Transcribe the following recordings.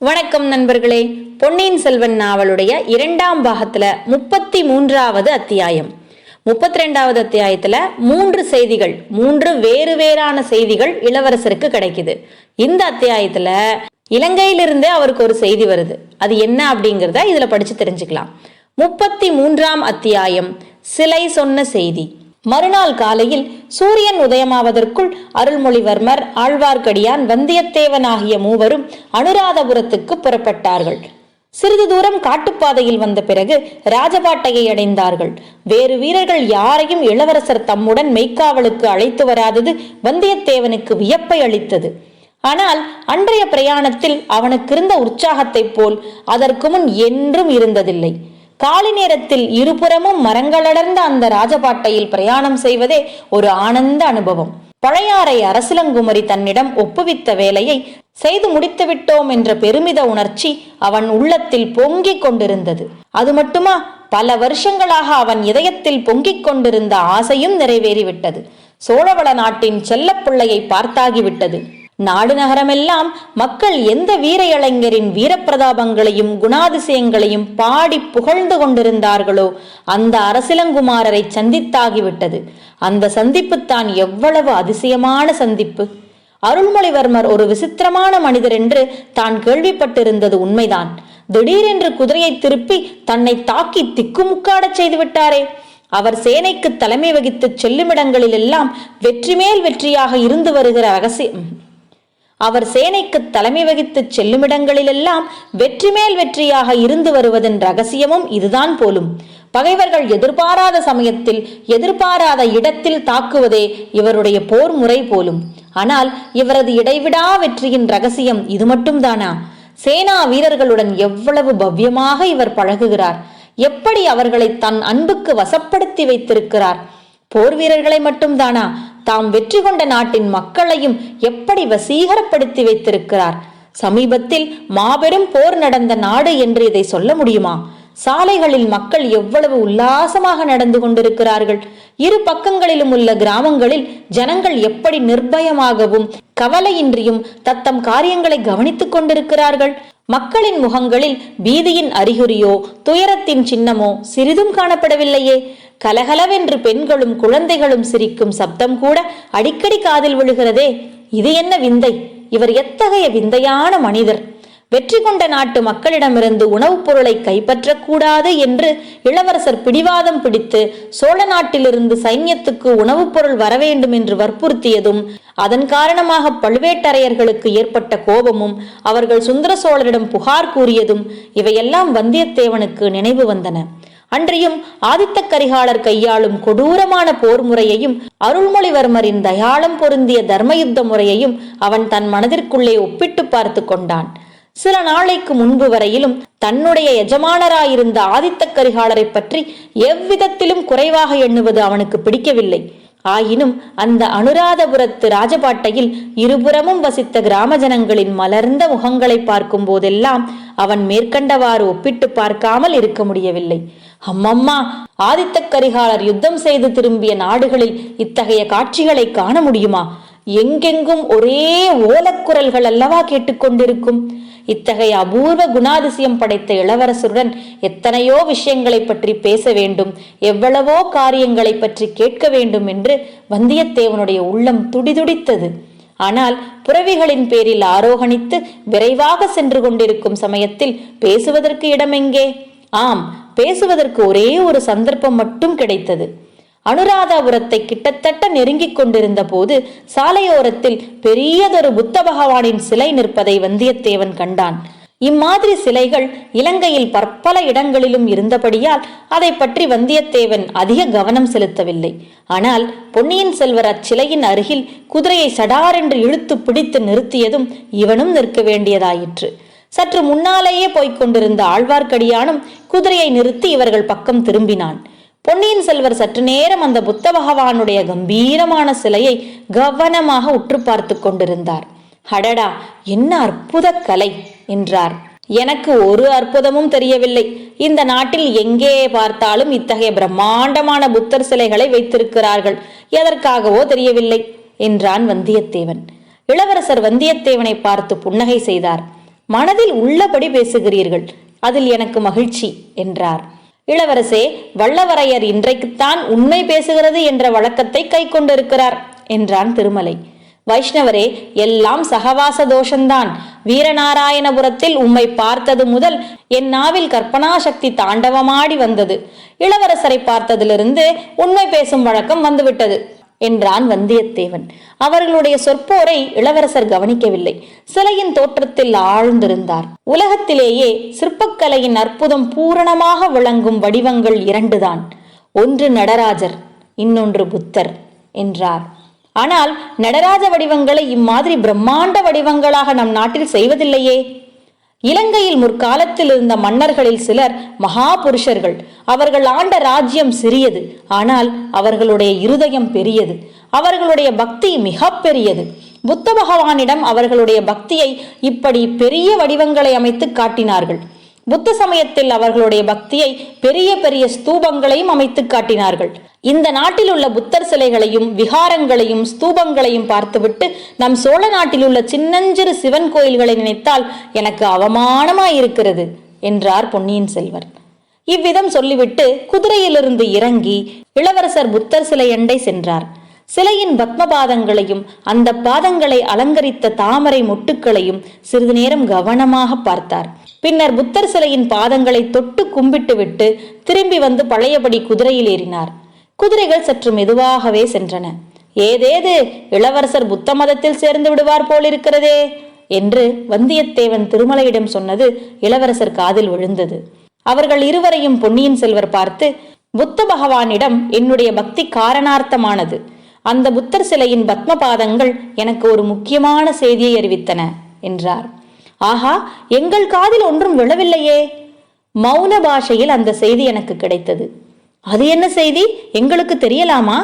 வணக்கம் நண்பர்களே. பொன்னியின் செல்வன் நாவலுடைய இரண்டாம் பாகத்துல முப்பத்தி மூன்றாவது அத்தியாயம். முப்பத்தி ரெண்டாவது அத்தியாயத்துல மூன்று செய்திகள் மூன்று வேறு வேறான செய்திகள் இளவரசருக்கு கிடைக்குது. இந்த அத்தியாயத்துல இலங்கையிலிருந்தே அவருக்கு ஒரு செய்தி வருது. அது என்ன அப்படிங்கிறத இதுல படிச்சு தெரிஞ்சுக்கலாம். முப்பத்தி மூன்றாம் அத்தியாயம் சிலை சொன்ன செய்தி. மறுநாள் காலையில் சூரியன் உதயமாவதற்குள் அருள்மொழிவர்மர் ஆழ்வார்க்கடியான் வந்தியத்தேவன் ஆகிய மூவரும் அனுராதபுரத்துக்கு புறப்பட்டார்கள். சிறிது தூரம் காட்டுப்பாதையில் வந்த பிறகு ராஜபாட்டையை அடைந்தார்கள். வேறு வீரர்கள் யாரையும் இளவரசர் தம்முடன் மெய்க்காவலுக்கு அழைத்து வராதது வந்தியத்தேவனுக்கு வியப்பை அளித்தது. ஆனால் அன்றைய பிரயாணத்தில் அவனுக்கு இருந்த உற்சாகத்தைப் போல் அதற்கு முன் என்றும் இருந்ததில்லை. காலை நேரத்தில் இருபுறமும் மரங்களடர்ந்த அந்த ராஜபாட்டையில் பிரயாணம் செய்வதே ஒரு ஆனந்த அனுபவம். பழையாறை அரசிலங்குமரி தன்னிடம் ஒப்புவித்த வேலையை செய்து முடித்து விட்டோம் என்ற பெருமித உணர்ச்சி அவன் உள்ளத்தில் பொங்கிக் கொண்டிருந்தது. அது மட்டுமா பல வருஷங்களாக அவன் இதயத்தில் பொங்கிக் கொண்டிருந்த ஆசையும் நிறைவேறிவிட்டது. சோழவள நாட்டின் செல்லப்பிள்ளையை பார்த்தாகிவிட்டது. நாடு நகரமெல்லாம் மக்கள் எந்த வீர இளைஞரின் வீரப்பிரதாபங்களையும் குணாதிசயங்களையும் பாடி புகழ்ந்து கொண்டிருந்தார்களோ அந்த அரசிலங்குமாரரை சந்தித்தாகிவிட்டது. அந்த சந்திப்புத்தான் எவ்வளவு அதிசயமான சந்திப்பு! அருள்மொழிவர்மர் ஒரு விசித்திரமான மனிதர் என்று தான் கேள்விப்பட்டிருந்தது உண்மைதான். திடீரென்று குதிரையை திருப்பி தன்னை தாக்கி திக்குமுக்காடச் செய்து விட்டாரே அவர் சேனைக்கு தலைமை வகித்து செல்லுமிடங்களில் எல்லாம் வெற்றி மேல் வெற்றியாக இருந்து வருகிற ரகசியம் அவர் சேனைக்கு தலைமை வகித்து செல்லுமிடங்களிலெல்லாம் வெற்றி மேல் வெற்றியாக இருந்து வருவதன் ரகசியமும் இதுதான் போலும். பகைவர்கள் எதிர்பாராத சமயத்தில் எதிர்பாராத இடத்தில் தாக்குவதே இவருடைய போர் முறை போலும். ஆனால் இவரது இடைவிடா வெற்றியின் ரகசியம் இது மட்டும்தானா? சேனா வீரர்களுடன் எவ்வளவு பவ்யமாக இவர் பழகுகிறார்? எப்படி அவர்களை தன் அன்புக்கு வசப்படுத்தி வைத்திருக்கிறார்? போர் வீரர்களை மட்டும்தானா? தாம் வெற்றி கொண்ட நாட்டின் மக்களையும் எப்படி வசீகரப்படுத்தி வைத்திருக்கிறார்? சமீபத்தில் மாபெரும் போர் நடந்த நாடு என்று இதை சொல்ல முடியுமா? சாலைகளில் மக்கள் எவ்வளவு உல்லாசமாக நடந்து கொண்டிருக்கிறார்கள். இரு பக்கங்களிலும் உள்ள கிராமங்களில் ஜனங்கள் எப்படி நிர்பயமாகவும் கவலையின்றியும் தத்தம் காரியங்களை கவனித்துக் கொண்டிருக்கிறார்கள்? மக்களின் முகங்களில் பீதியின் அறிகுறியோ துயரத்தின் சின்னமோ சிறிதும் காணப்படவில்லையே. கலகலவென்று பெண்களும் குழந்தைகளும் சிரிக்கும் சப்தம் கூட அடிக்கடி காதில் விழுகிறதே. இது என்ன விந்தை? இவர் எத்தகைய விந்தையான மனிதர்? வெற்றி கொண்ட நாட்டு மக்களிடமிருந்து உணவுப் பொருளை கைப்பற்றக்கூடாது என்று இளவரசர் பிடிவாதம் பிடித்து சோழ நாட்டிலிருந்து சைன்யத்துக்கு உணவுப் பொருள் வரவேண்டும் என்று வற்புறுத்தியதும் அதன் காரணமாக பழுவேட்டரையர்களுக்கு ஏற்பட்ட கோபமும் அவர்கள் சுந்தர சோழரிடம் புகார் கூறியதும் இவையெல்லாம் வந்தியத்தேவனுக்கு நினைவு வந்தன. அன்றியும் ஆதித்த கரிகாலர் கையாளும் கொடூரமான போர் முறையையும் அருள்மொழிவர்மரின் தயாளம் பொருந்திய தர்மயுத்த முறையையும் அவன் தன் மனதிற்குள்ளே ஒப்பிட்டு பார்த்து கொண்டான். சில நாளைக்கு முன்பு வரையிலும் தன்னுடைய எஜமானராயிருந்த ஆதித்த கரிகாலரை பற்றி எவ்விதத்திலும் குறைவாக எண்ணுவது அவனுக்கு பிடிக்கவில்லை. ஆயினும் அந்த அனுராதபுரத்து ராஜபாட்டையில் இருபுறமும் வசித்த கிராம ஜனங்களின் மலர்ந்த முகங்களை பார்க்கும் போதெல்லாம் அவன் மேற்கண்டவாறு ஒப்பிட்டு பார்க்காமல் இருக்க முடியவில்லை. அம்மம்மா ஆதித்த கரிகாலர் யுத்தம் செய்து திரும்பிய நாடுகளில் இத்தகைய காட்சிகளை காண முடியுமா? எங்கெங்கும் ஒரே ஓலக்குரல்கள் அல்லவா கேட்டுக்கொண்டிருக்கும் இத்தகைய அபூர்வ குணாதிசயம் படைத்த இளவரசருடன் எத்தனையோ விஷயங்களை பற்றி பேச வேண்டும் எவ்வளவோ காரியங்களை பற்றி கேட்க வேண்டும் என்று வந்தியத்தேவனுடைய உள்ளம் துடிதுடித்தது. ஆனால் புறவிகளின் பேரில் ஆரோகணித்து விரைவாக சென்று கொண்டிருக்கும் சமயத்தில் பேசுவதற்கு இடமெங்கே? ஆம் பேசுவதற்கு ஒரே ஒரு சந்தர்ப்பம் மட்டும் கிடைத்தது. அனுராதாபுரத்தை கிட்டத்தட்ட நெருங்கிக் கொண்டிருந்த போது சாலையோரத்தில் பெரியதொரு புத்த பகவானின் சிலை நிற்பதை வந்தியத்தேவன் கண்டான். இம்மாதிரி சிலைகள் இலங்கையில் பற்பல இடங்களிலும் இருந்தபடியால் அதை பற்றி வந்தியத்தேவன் அதிக கவனம் செலுத்தவில்லை. ஆனால் பொன்னியின் செல்வர் அச்சிலையின் அருகில் குதிரையை சடாரென்று இழுத்து பிடித்து நிறுத்தியதும் இவனும் நிற்க வேண்டியதாயிற்று. சற்று முன்னாலேயே போய்க் கொண்டிருந்த ஆழ்வார்க்கடியானும் குதிரையை நிறுத்தி இவர்கள் பக்கம் திரும்பினான். பொன்னியின் செல்வர் சற்று நேரம் அந்த புத்த பகவானுடைய கம்பீரமான சிலையை கவனமாக உற்று பார்த்து கொண்டிருந்தார். அடடா என்ன அற்புத கலை! என்றார். எனக்கு ஒரு அற்புதமும் தெரியவில்லை. இந்த நாட்டில் எங்கே பார்த்தாலும் இத்தகைய பிரம்மாண்டமான புத்தர் சிலைகளை வைத்திருக்கிறார்கள். எதற்காகவோ தெரியவில்லை என்றான் வந்தியத்தேவன். இளவரசர் வந்தியத்தேவனை பார்த்து புன்னகை செய்தார். மனதில் உள்ளபடி பேசுகிறீர்கள். அதில் எனக்கு மகிழ்ச்சி என்றார். இளவரசே வல்லவரையர் இன்றைக்குத்தான் உண்மை பேசுகிறது என்ற வழக்கத்தை கை கொண்டிருக்கிறார் என்றான் திருமலை. வைஷ்ணவரே எல்லாம் சகவாச தோஷந்தான். வீரநாராயணபுரத்தில் உம்மை பார்த்தது முதல் என் நாவில் கற்பனா சக்தி தாண்டவமாடி வந்தது. இளவரசரை பார்த்ததிலிருந்து உண்மை பேசும் வழக்கம் வந்துவிட்டது. என்றான் வந்தியத்தேவன். அவர்களுடைய சொற்போரை இளவரசர் கவனிக்கவில்லை. சிலையின் தோற்றத்தில் ஆழ்ந்திருந்தார். உலகத்திலேயே சிற்பக்கலையின் அற்புதம் பூரணமாக விளங்கும் வடிவங்கள் இரண்டுதான். ஒன்று நடராஜர் இன்னொன்று புத்தர் என்றார். ஆனால் நடராஜ வடிவங்களை இம்மாதிரி பிரம்மாண்ட வடிவங்களாக நம் நாட்டில் செய்வதில்லையே. இலங்கையில் முற்காலத்தில் இருந்த மன்னர்களில் சிலர் மகா புருஷர்கள் அவர்கள் ஆண்ட ராஜ்யம் சிறியது ஆனால் அவர்களுடைய இருதயம் பெரியது. அவர்களுடைய பக்தி மிக பெரியது. புத்த பகவானிடம் அவர்களுடைய பக்தியை இப்படி பெரிய வடிவங்களை அமைத்து காட்டினார்கள். புத்த சமயத்தில் அவர்களுடைய பக்தியை பெரிய பெரிய ஸ்தூபங்களையும் அமைத்து காட்டினார்கள். இந்த நாட்டில் உள்ள புத்தர் சிலைகளையும் விகாரங்களையும் ஸ்தூபங்களையும் பார்த்துவிட்டு நம் சோழ நாட்டில் உள்ள சின்னஞ்சிறு சிவன் கோயில்களை நினைத்தால் எனக்கு அவமானமாயிருக்கிறது என்றார் பொன்னியின் செல்வர். இவ்விதம் சொல்லிவிட்டு குதிரையிலிருந்து இறங்கி இளவரசர் புத்தர் சிலை அண்டை சென்றார். சிலையின் பத்ம பாதங்களையும் அந்த பாதங்களை அலங்கரித்த தாமரை மொட்டுக்களையும் சிறிது நேரம் கவனமாக பார்த்தார். பின்னர் புத்தர் சிலையின் பாதங்களை தொட்டு கும்பிட்டுவிட்டு திரும்பி வந்து பழையபடி குதிரையில் ஏறினார். குதிரைகள் சற்று மெதுவாகவே சென்றன. ஏதேது இளவரசர் புத்த மதத்தில் சேர்ந்து விடுவார் போலிருக்கிறதே என்று வந்தியத்தேவன் திருமலையிடம் சொன்னது இளவரசர் காதில் விழுந்தது. அவர்கள் இருவரையும் பொன்னியின் செல்வர் பார்த்து புத்த பகவானிடம் என்னுடைய பக்தி காரணார்த்தமானது. அந்த புத்தர் சிலையின் பத்ம பாதங்கள் எனக்கு ஒரு முக்கியமான செய்தியை அறிவித்தன என்றார். ஆஹா எங்கள் காதில் ஒன்றும் விழவில்லையே. மௌன பாஷையில் அந்த செய்தி எனக்கு கிடைத்தது. அது என்ன செய்தி? எங்களுக்கு தெரியலாமா?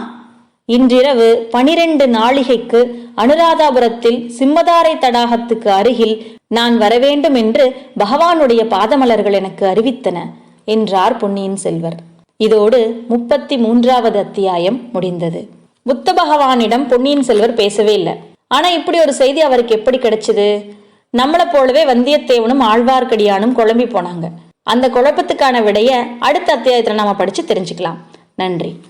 இன்றிரவு பனிரெண்டு நாளிகைக்கு அனுராதாபுரத்தில் சிம்மதாரை தடாகத்துக்கு அருகில் நான் வரவேண்டும் என்று பகவானுடைய பாதமலர்கள் எனக்கு அறிவித்தன என்றார் பொன்னியின் செல்வர். இதோடு முப்பத்தி மூன்றாவது அத்தியாயம் முடிந்தது. புத்த பகவானிடம் பொன்னியின் செல்வர் பேசவே இல்லை. ஆனா இப்படி ஒரு செய்தி அவருக்கு எப்படி கிடைச்சது? நம்மளை போலவே வந்தியத்தேவனும் ஆழ்வார்க்கடியானும் குழம்பி போனாங்க. அந்த குழப்பத்துக்கான விடைய அடுத்த அத்தியாயத்தில் நம்ம படித்து தெரிஞ்சுக்கலாம். நன்றி.